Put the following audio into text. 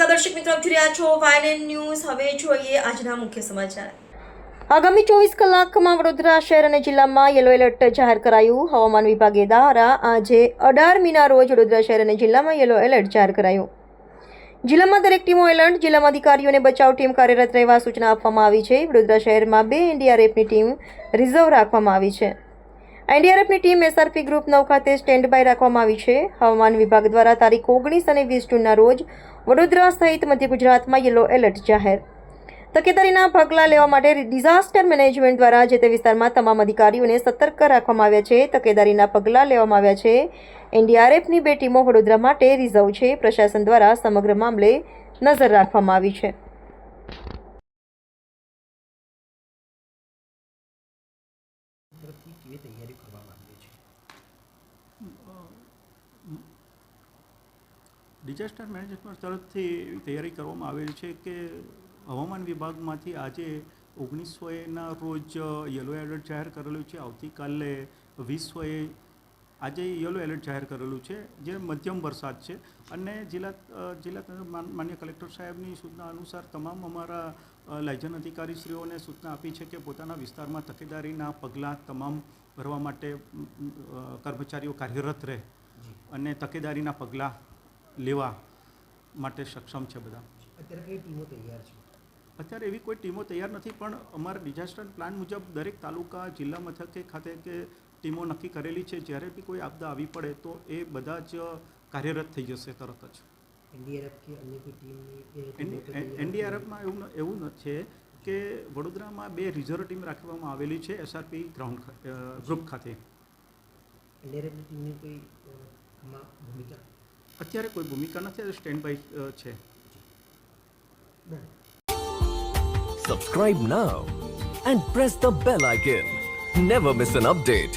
દર્શક મિત્રો, આપ રહ્યા છો વાયલેન ન્યૂઝ. હવે જોઈએ આજના મુખ્ય સમાચાર. આગામી ચોવીસ કલાકમાં વડોદરા શહેર અને જિલ્લામાં યલો એલર્ટ જાહેર કરાયું. હવામાન વિભાગે દ્વારા આજે અઢાર મીના રોજ વડોદરા શહેર અને જિલ્લામાં યલો એલર્ટ જાહેર કરાયું. જિલ્લામાં દરેક ટીમો એલર્ટ, જિલ્લામાં અધિકારીઓને બચાવ ટીમ કાર્યરત રહેવા સૂચના આપવામાં આવી છે. વડોદરા શહેરમાં બે એનડીઆરએફની ટીમ રિઝર્વ રાખવામાં આવી છે. એનડીઆરએફની ટીમ એસઆરપી ગ્રુપ નવ ખાતે સ્ટેન્ડ બાય રાખવામાં આવી છે. હવામાન વિભાગ દ્વારા તારીખ ઓગણીસ અને વીસ જૂનના રોજ વડોદરા સહિત મધ્ય ગુજરાતમાં યલો એલર્ટ જાહેર. તકેદારીના પગલાં લેવા માટે ડિઝાસ્ટર મેનેજમેન્ટ દ્વારા જે તે વિસ્તારમાં તમામ અધિકારીઓને સતર્ક રાખવામાં આવ્યા છે. તકેદારીના પગલાં લેવામાં આવ્યા છે. એનડીઆરએફની બે ટીમો વડોદરા માટે રિઝર્વ છે. પ્રશાસન દ્વારા સમગ્ર મામલે નજર રાખવામાં આવી છે. કેવી તૈયારી કરવામાં માંગીએ છીએ ડિઝાસ્ટર મેનેજમેન્ટ તરફથી એવી તૈયારી કરવામાં આવેલ છે કે હવામાન વિભાગમાંથી આજે ઓગણીસોએના રોજ યલો એલર્ટ જાહેર કરેલું છે. આવતીકાલે વીસોએ આજે યલો એલર્ટ જાહેર કરેલું છે, જે મધ્યમ વરસાદ છે. અને જિલ્લા જિલ્લા માન્ય કલેક્ટર સાહેબની સૂચના અનુસાર તમામ અમારા અ, લાયઝન અધિકારીશ્રીઓને સૂચના આપી છે કે પોતાના વિસ્તારમાં તકેદારીના પગલાં તમામ ભરવા માટે કર્મચારીઓ કાર્યરત રહે અને તકેદારીના પગલાં લેવા માટે સક્ષમ છે બધા. અત્યારે કઈ ટીમો તૈયાર છે? અત્યારે એવી કોઈ ટીમો તૈયાર નથી પણ અમારા ડિઝાસ્ટર પ્લાન મુજબ દરેક તાલુકા જિલ્લા મથકે ખાતે કે ટીમો નક્કી કરેલી છે. જ્યારે બી કોઈ આપદા આવી પડે તો એ બધા જ કાર્યરત થઈ જશે તરત જ. એનડીઆરએફ કે અન્ય કોઈ ટીમની એ ટીમો તો તૈયાર એનડીઆરએફમાં એવું ન- એવું ન છે કે વડોદરામાં બે રિઝર્વ ટીમ રાખવામાં આવેલી છે એસઆરપી ગ્રાઉન્ડ ગ્રુપ ખાતે એનડીઆરએફની ટીમની કોઈ ભૂમિકા અત્યારે કોઈ ભૂમિકા નથી સ્ટેન્ડ બાય છે Subscribe now and press the bell icon. Never miss an update.